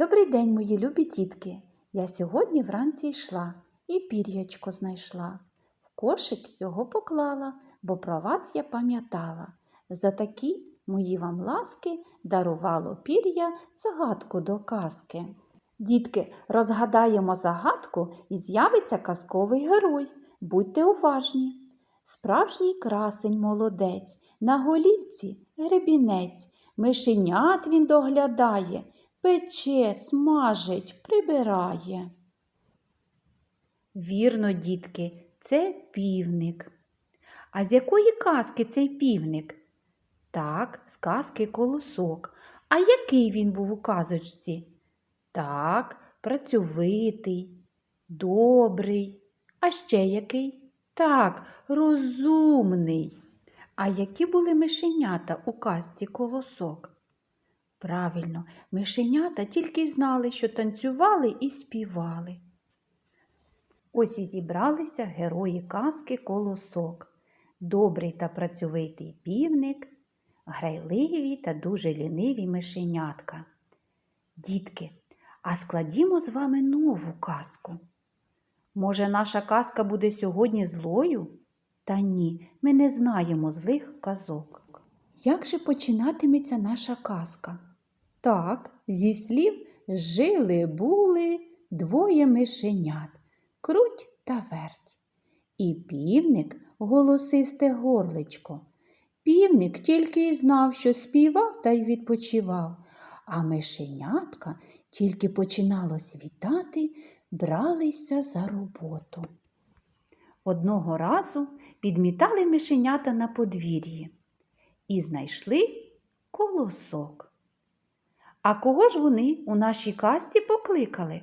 Добрий день, мої любі тітки. Я сьогодні вранці йшла і пір'ячко знайшла. В кошик його поклала, бо про вас я пам'ятала. За такі мої вам ласки дарувало пір'я загадку до казки. Дітки, розгадаємо загадку і з'явиться казковий герой. Будьте уважні. Справжній красень молодець, на голівці гребінець, мишенят він доглядає, пече, смажить, прибирає. Вірно, дітки, це півник. А з якої казки цей півник? Так, з казки колосок. А який він був у казочці? Так, працьовитий, добрий. А ще який? Так, розумний. А які були мишенята у казці колосок? Правильно, мишенята тільки й знали, що танцювали і співали. Ось і зібралися герої казки колосок. Добрий та працьовитий півник, грайливі та дуже ліниві мишенятка. Дітки, а складімо з вами нову казку. Може, наша казка буде сьогодні злою? Та ні, ми не знаємо злих казок. Як же починатиметься наша казка? Так, зі слів жили були двоє мишенят, круть та верть. І півник голосисте горличко. Півник тільки й знав, що співав та й відпочивав, а мишенятка тільки починало світати, бралися за роботу. Одного разу підмітали мишенята на подвір'ї і знайшли колосок. А кого ж вони у нашій казці покликали?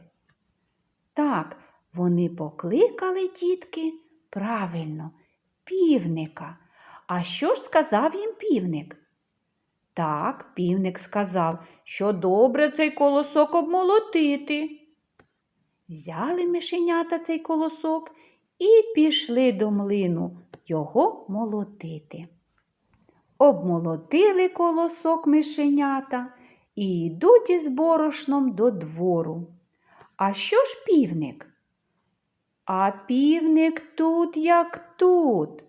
Так, вони покликали тітки правильно, півника. А що ж сказав їм півник? Так, півник сказав, що добре цей колосок обмолотити. Взяли мишенята цей колосок і пішли до млину його молотити. Обмолотили колосок мишенята і йдуть із борошном до двору. А що ж півник? А півник тут, як тут.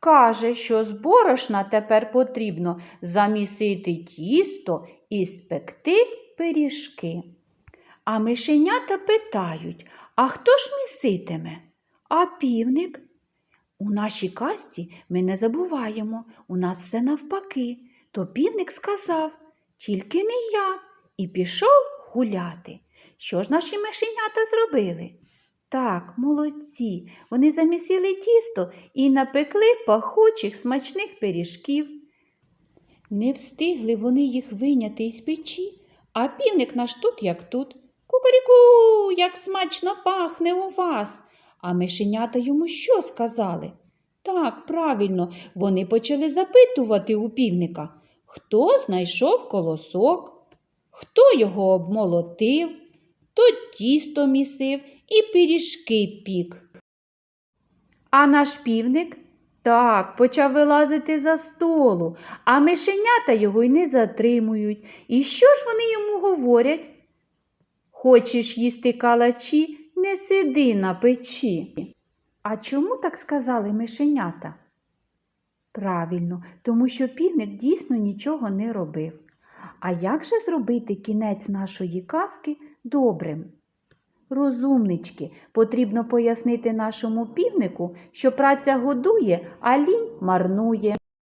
Каже, що з борошна тепер потрібно замісити тісто і спекти пиріжки. А мишенята питають, а хто ж міситиме? А півник? У нашій казці ми не забуваємо, у нас все навпаки. То півник сказав, тільки не я, і пішов гуляти. Що ж наші мишенята зробили? Так, молодці, вони замісили тісто і напекли пахучих смачних пиріжків. Не встигли вони їх виняти із печі, а півник наш тут, як тут. Кукаріку, як смачно пахне у вас. А мишенята йому що сказали? Так, правильно, вони почали запитувати у півника, хто знайшов колосок, хто його обмолотив, хто тісто місив і пиріжки пік. А наш півник так почав вилазити за столу, а мишенята його й не затримують. І що ж вони йому говорять? Хочеш їсти калачі, не сиди на печі. А чому так сказали мишенята? Правильно, тому що півник дійсно нічого не робив. А як же зробити кінець нашої казки добрим? Розумнички, потрібно пояснити нашому півнику, що праця годує, а лінь марнує.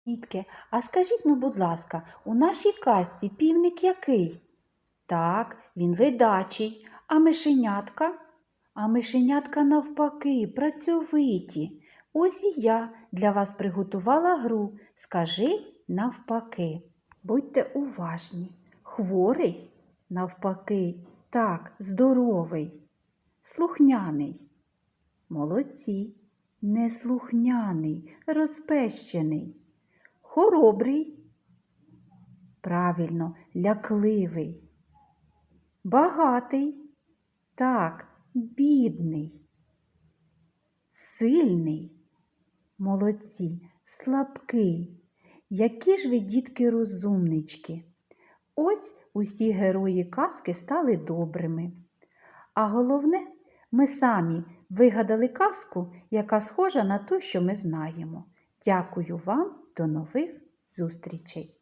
Дітки, а скажіть ну, будь ласка, у нашій казці півник який? Так, він ледачий, а мишенятка? А мишенятка навпаки, працьовиті. Ось і я для вас приготувала гру. Скажи навпаки. Будьте уважні. Хворий навпаки, так, здоровий, слухняний. Молодці, неслухняний, розпещений, хоробрий. Правильно, лякливий. Багатий, так, бідний, сильний, молодці, слабкий. Які ж ви, дітки, розумнички. Ось усі герої казки стали добрими. А головне, ми самі вигадали казку, яка схожа на ту, що ми знаємо. Дякую вам, до нових зустрічей!